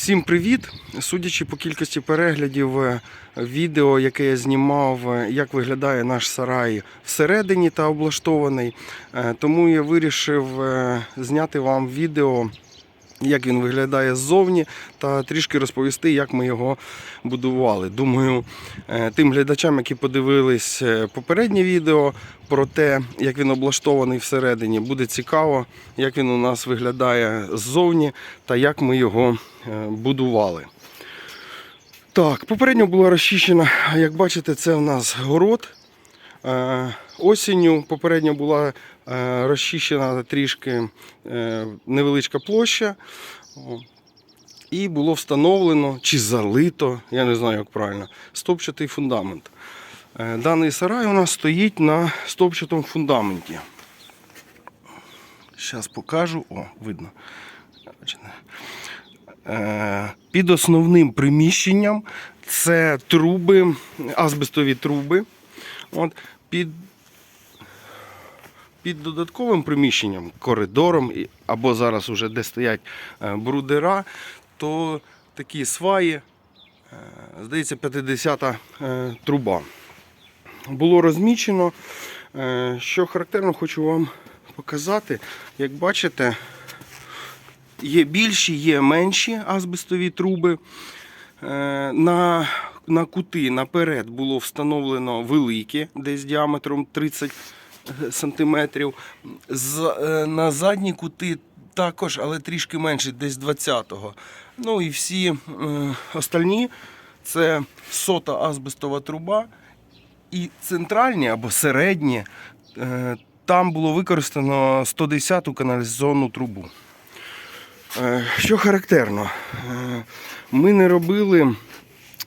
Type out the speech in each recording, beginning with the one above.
Всім привіт! Судячи по кількості переглядів е, відео, яке я знімав, е, як виглядає наш сарай всередині та облаштований. е, Тому я вирішив зняти вам відео, як він виглядає ззовні, та трішки розповісти, як ми його будували. Думаю, тим глядачам, які подивились попереднє відео про те, як він облаштований всередині, буде цікаво, як він у нас виглядає ззовні та як ми його е, будували. Так, попередньо була розчищена, як бачите, це у нас город. Е, Осінню попередньо була е, розчищена трішки е, невеличка площа. І було встановлено чи залито, я не знаю, як правильно, стопчатий фундамент. Е, Даний сарай у нас стоїть на стопчатому фундаменті. Зараз покажу. О, видно. Е, Під основним приміщенням це труби, азбестові труби. От, під, під додатковим приміщенням, коридором, або зараз уже де стоять е, брудера, то такі сваї, е, здається, 50-та е, труба. Було розмічено. Що характерно, хочу вам показати. Як бачите, Є більші, є менші азбестові труби. Е, На, на кути наперед було встановлено великі, десь діаметром 30 сантиметрів. З, е, на задні кути також, але трішки менше, десь 20-го. Ну і всі е, остальні це сота азбестова труба. І центральні або середні, е, там було використано 110-ту каналізаційну трубу. Е, Що характерно, е, ми не робили,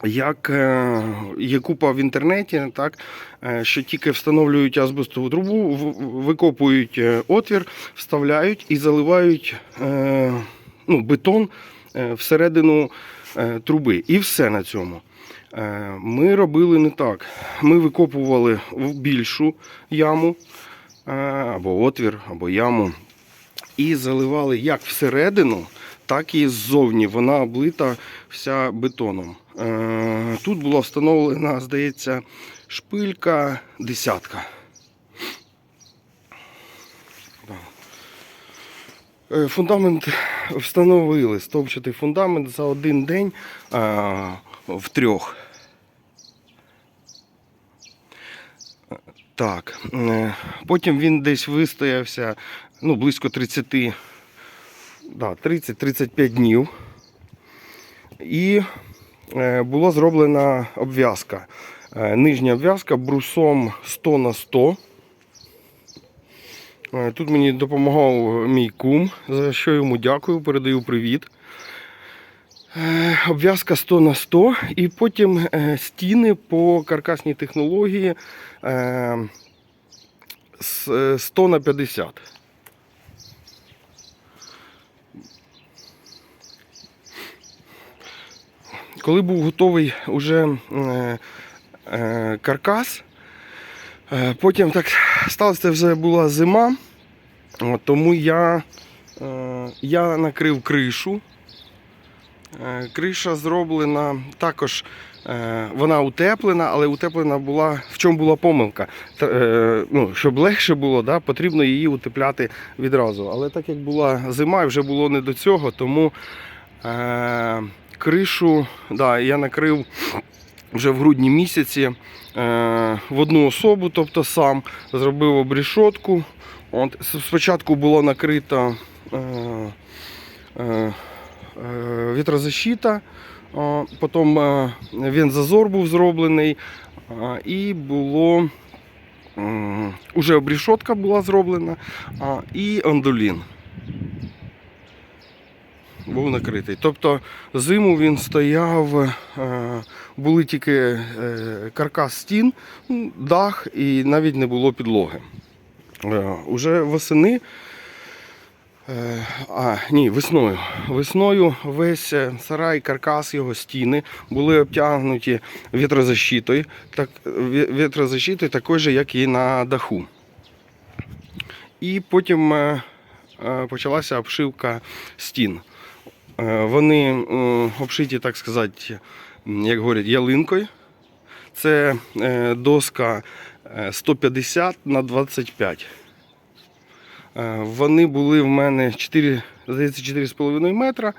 як е, є купа в інтернеті, так, е, що тільки встановлюють азбестову трубу, викопують е, отвір, вставляють і заливають е, ну, бетон е, всередину е, труби. І все на цьому. Е, Ми робили не так. Ми викопували в більшу яму, е, або отвір, або яму і заливали як всередину, так і ззовні. Вона облита вся бетоном. Е, Тут була встановлена, здається, шпилька десятка. Е, Фундамент встановили, стовпчатий фундамент за один день а, в трьох. Так, е, потім він десь вистоявся ну, близько 30, да, 30-35 днів. І е, була зроблена обв'язка. Е, Нижня обв'язка брусом 100 на 100. Е, Тут мені допомагав мій кум, за що йому дякую, передаю привіт. Обв'язка 100 на 100 і потім стіни по каркасній технології е, с- е, 100 на 50. Коли був готовий уже е, е, каркас, е, потім так сталося, вже була зима, тому я, я накрив кришу. Криша зроблена також, вона утеплена, але утеплена була. В чому була помилка? Ну, щоб легше було, да, потрібно її утепляти відразу. Але так як була зима і вже було не до цього, тому кришу да, я накрив вже в грудні місяці е, в одну особу, тобто сам зробив обрішотку. От, спочатку було накрито. Е, е, е, вітрозащита, а, потім е, він зазор був зроблений, а, і було уже обрішотка була зроблена, а, і ондолін був накритий. Тобто зиму він стояв, е, були тільки е, каркас стін, дах і навіть не було підлоги. Е, Уже восени А, ні, весною. Весною весь сарай, каркас, його стіни були обтягнуті вітрозащитою, так, вітрозащитою такою же, як і на даху. І потім почалася обшивка стін. Е, Вони обшиті, так сказати, як говорять, ялинкою. Це е, доска е, 150 на 25. Е, Вони були в мене 4, 4,5 метра.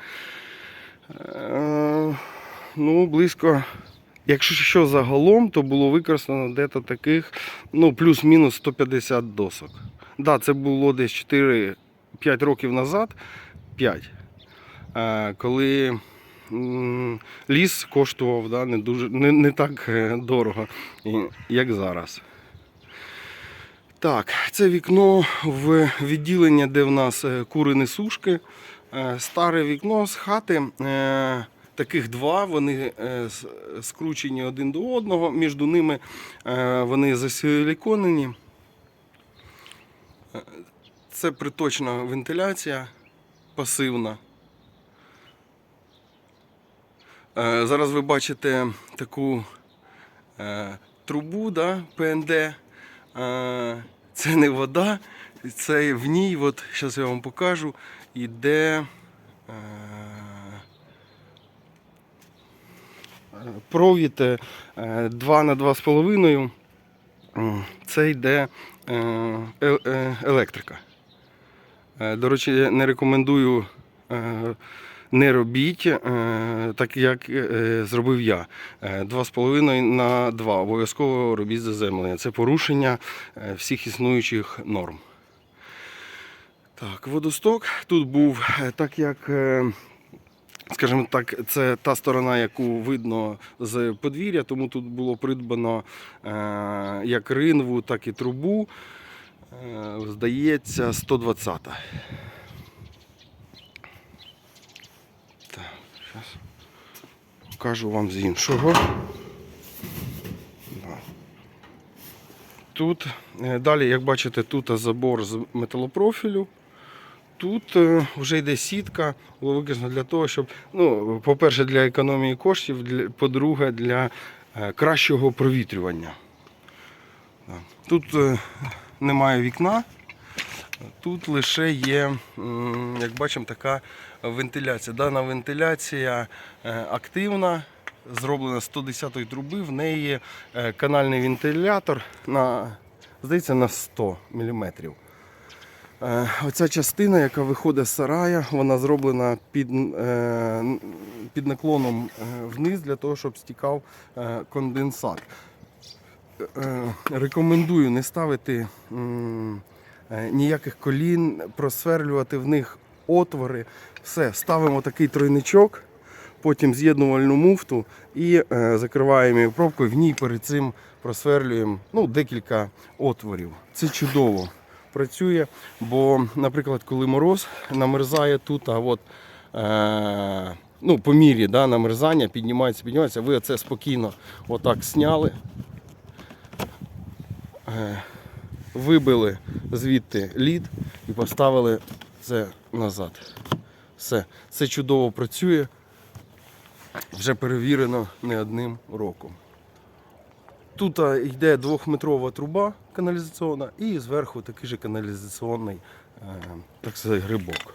Е, Ну, близько. Якщо що загалом, то було використано десь таких, ну, плюс-мінус 150 досок. Так, да, це було десь 4-5 років назад. 5. Е, коли ліс коштував да, не, дуже, не, не так е, дорого, як зараз. Так, це вікно в відділення, де в нас е, кури несушки. Старе вікно з хати. Таких два, вони скручені один до одного, між ними вони засиліконені. Це приточна вентиляція пасивна. Е, Зараз ви бачите таку е, трубу да, ПНД. Е, Це не вода, це в ній, от, зараз я вам покажу, іде е, провід е, 2 на 2,5. Це йде е, е- е- електрика. Е, До речі, не рекомендую е, не робіть, е, так як е, зробив я. Е, 2,5 на 2. Обов'язково робіть заземлення. Це порушення е, всіх існуючих норм. Так, водосток тут був е, так як. е, Скажімо так, це та сторона, яку видно з подвір'я, тому тут було придбано е, як ринву, так і трубу. Е, Здається, 120. Зараз покажу вам з іншого. Тут, е, далі, як бачите, тут забор з металопрофілю. Тут е, вже йде сітка, було використано для того, щоб, ну, по-перше, для економії коштів, по-друге, для е, кращого провітрювання. Тут немає вікна, тут лише є, як бачимо, така вентиляція. Дана вентиляція е, активна, зроблена з 110 труби, в неї е, канальний вентилятор на, здається, на 100 мм. Е, Оця частина, яка виходить з сарая, вона зроблена під, під наклоном вниз для того, щоб стікав конденсат. Рекомендую не ставити ніяких колін, просверлювати в них отвори. Все, ставимо такий тройничок, потім з'єднувальну муфту і е, закриваємо її пробкою. В ній перед цим просверлюємо ну, декілька отворів. Це чудово працює, бо, наприклад, коли мороз намерзає тут, а от е, ну, по мірі да, намерзання піднімається, піднімається, ви це спокійно отак зняли. Е, вибили звідти лід і поставили це назад. Все, це чудово працює, вже перевірено не одним роком. Тут йде двохметрова труба каналізаційна і зверху такий же каналізаційний е, так сказати, грибок.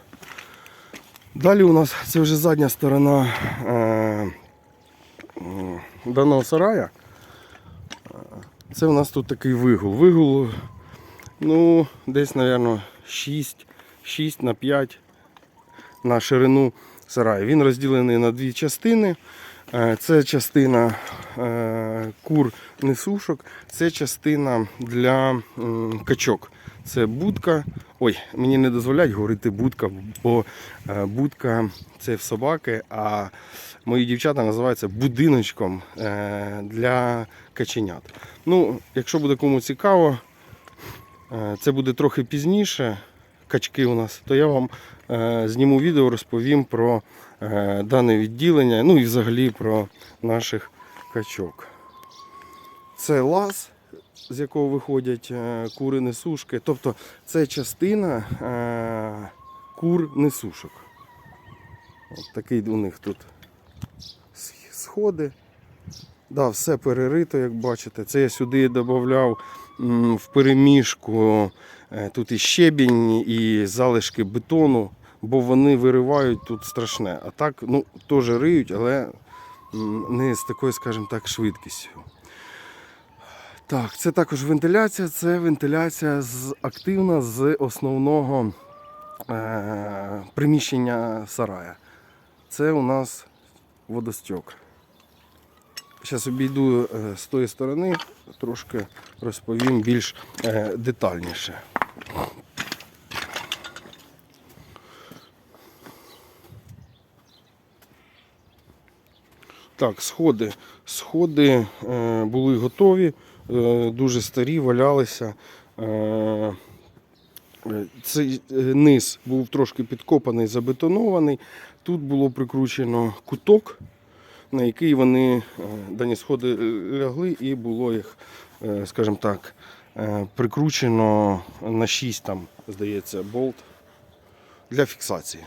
Далі у нас це вже задня сторона е, даного сарая. Це у нас тут такий вигул. Вигул ну, десь, мабуть, 6, 6 на 5 на ширину сараю. Він розділений на дві частини. Е, Це частина е, кур несушок, це частина для качок. Це будка. Ой, мені не дозволяють говорити будка, бо е, будка це в собаки, а мої дівчата називаються будиночком для каченят. Ну, якщо буде кому цікаво, це буде трохи пізніше. Качки у нас, то я вам е, зніму відео, розповім про е, дане відділення, ну і взагалі про наших качок. Це лаз, з якого виходять е, кури несушки. Тобто це частина е, кур несушок. От такий у них тут сходи. Да, все перерито, як бачите. Це я сюди додавав в переміжку. Е, Тут і щебінь, і залишки бетону. бо вони виривають тут страшне. А так, ну, теж риють, але не з такою, скажімо так, швидкістю. Так, це також вентиляція, це вентиляція з, активна з основного е, приміщення сарая. Це у нас водостік. Зараз обійду е, з тої сторони, трошки розповім більш е, детальніше. Так, сходи. Сходи е, були готові, е, дуже старі, валялися. Е, цей низ був трошки підкопаний, забетонований. Тут було прикручено куток, на який вони дані сходи лягли, і було їх, скажімо так, прикручено на 6, там, здається, болт для фіксації.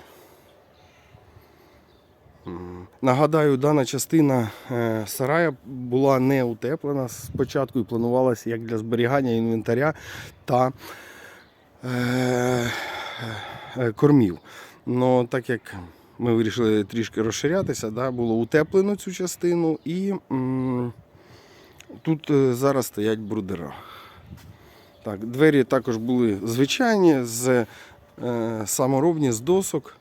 Нагадаю, дана частина е, сарая була не утеплена спочатку і планувалася як для зберігання інвентаря та е, е, кормів. Но так як ми вирішили трішки розширятися, да, було утеплено цю частину і м, тут е, зараз стоять брудера. Так, двері також були звичайні, з, е, саморобні з досок.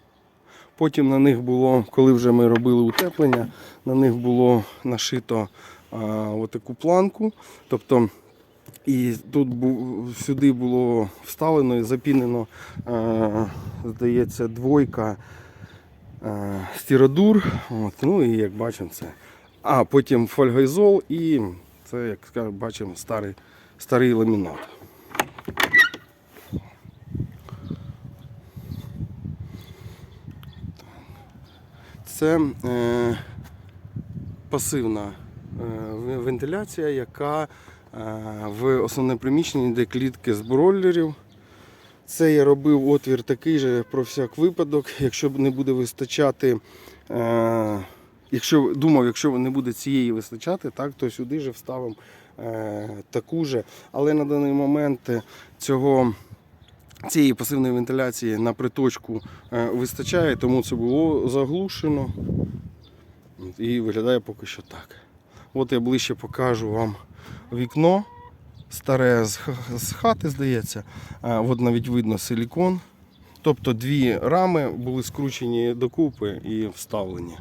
Потім на них було, коли вже ми робили утеплення, на них було нашито а, отаку планку. Тобто, і тут бу, сюди було вставлено і запінено, а, здається, двойка а, стіродур. От, ну і як бачимо, це. А потім фольгайзол і це, як бачимо, старий, старий ламінат. Це е, пасивна е, вентиляція, яка е, в основне приміщенні, де клітки з бройлерів. Це я робив отвір такий же про всяк випадок. Якщо не буде вистачати, е, якщо думав, якщо не буде цієї вистачати, так, то сюди же вставимо таку же. Але на даний момент цього цієї пасивної вентиляції на приточку е, вистачає, тому це було заглушено. І виглядає поки що так. От я ближче покажу вам вікно. Старе з хати, здається. От навіть видно силікон. Тобто дві рами були скручені докупи і вставлені.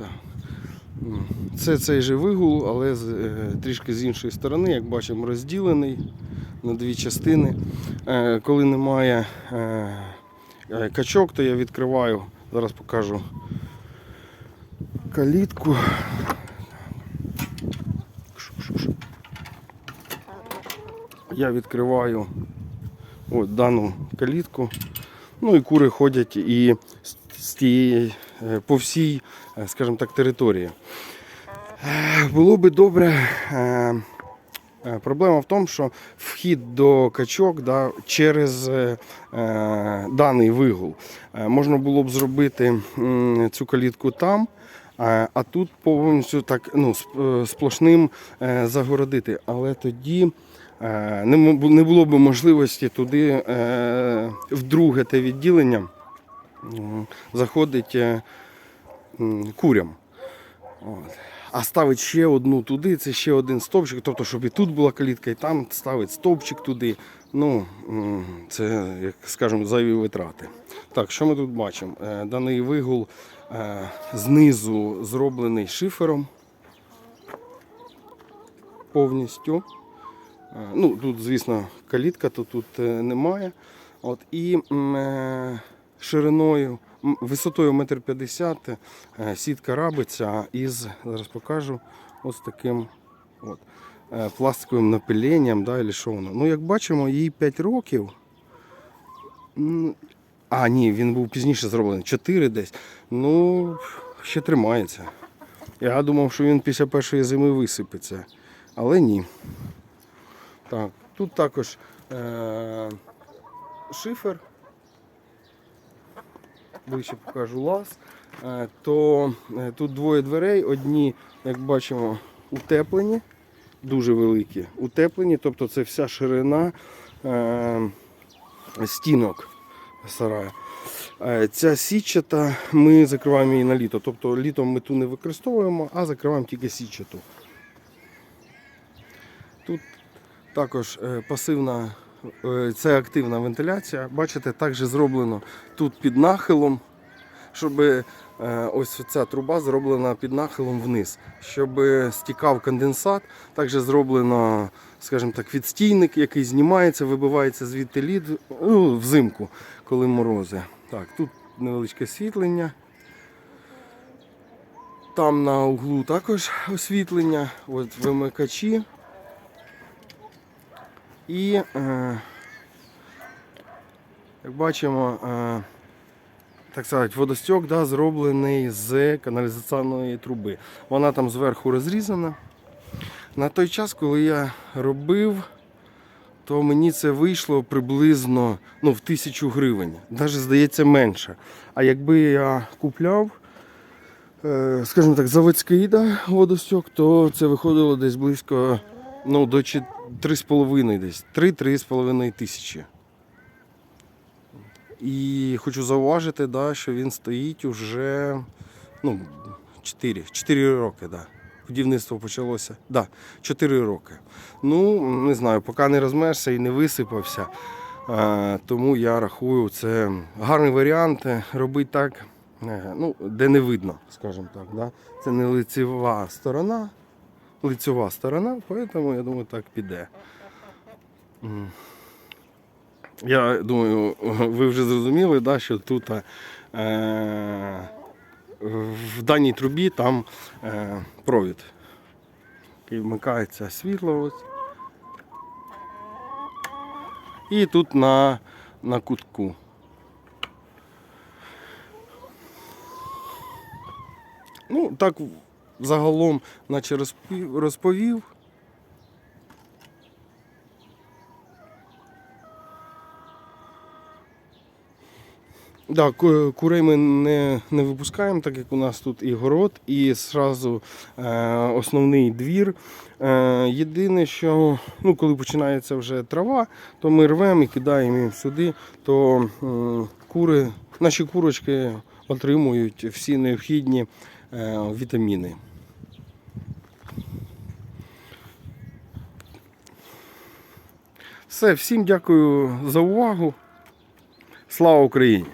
Так. Це цей же вигул, але е, трішки з іншої сторони, як бачимо, розділений на дві частини. Е, Коли немає е, качок, то я відкриваю, зараз покажу калітку. Я відкриваю от дану калітку. Ну і кури ходять і з- тієї по всій, е, скажімо так, території. Е, Було би добре. е, е, Проблема в тому, що вхід до качок да, через е, е, даний вигул Е, можна було б зробити цю калітку там, а, тут повністю так ну, е, сплошним е, загородити. Але тоді е, не, було б можливості туди е, в друге те відділення заходить е, курям. От. А ставить ще одну туди, це ще один стовпчик. Тобто, щоб і тут була калітка, і там ставить стовпчик туди. Ну, це, як скажемо, зайві витрати. Так, що ми тут бачимо? Е, Даний вигул е, знизу зроблений шифером повністю. Ну, тут, звісно, калітка то тут немає. От, і шириною, висотою 1,50 м е, сітка рабиться із, зараз покажу, ось таким от, е, пластиковим напиленням, да, або що воно. Ну, як бачимо, їй 5 років. А, ні, він був пізніше зроблений, 4 десь. Ну, ще тримається. Я думав, що він після першої зими висипеться. Але ні. Так, тут також е- шифер. Ближче покажу лаз. Е, то е, тут двоє дверей, одні, як бачимо, утеплені, дуже великі, утеплені, тобто це вся ширина е, стінок сараю. Ця сітчата ми закриваємо її на літо. Тобто літом ми ту не використовуємо, а закриваємо тільки сітчату. Тут також пасивна, це активна вентиляція. Бачите, також зроблено тут під нахилом, щоб е, ось ця труба зроблена під нахилом вниз, щоб стікав конденсат. Також зроблено, скажімо так, відстійник, який знімається, вибивається звідти лід ну, взимку, коли морози. Так, тут невеличке освітлення. Там на углу також освітлення, от вимикачі. І, е, як бачимо, е, так сказати, водостік да, зроблений з каналізаційної труби. Вона там зверху розрізана. На той час, коли я робив, то мені це вийшло приблизно ну, в тисячу гривень. Навіть здається менше. А якби я купляв, е, скажімо так, заводський да, водостік, то це виходило десь близько ну, до 3,5 десь. 3-3,5 тисячі. І хочу зауважити, да, що він стоїть уже ну, 4, 4 роки. Да. Будівництво почалося. Да, 4 роки. Ну, не знаю, поки не розмерся і не висипався. Е, тому я рахую, це гарний варіант е, робити так, е, ну, де не видно, скажімо так. Да? Це не лицева сторона, лицева сторона, тому я думаю, так піде. Я думаю, ви вже зрозуміли, да, що тут е, в даній трубі там е, провід. І вмикається світло. І тут на, на кутку. Ну, так загалом, наче розповів. Да, курей ми не, не випускаємо, так як у нас тут і город, і зразу е, основний двір. Е, єдине, що ну, коли починається вже трава, то ми рвемо і кидаємо їм сюди, то м, кури, наші курочки отримують всі необхідні е, вітаміни. Все, всім дякую за увагу. Слава Україні!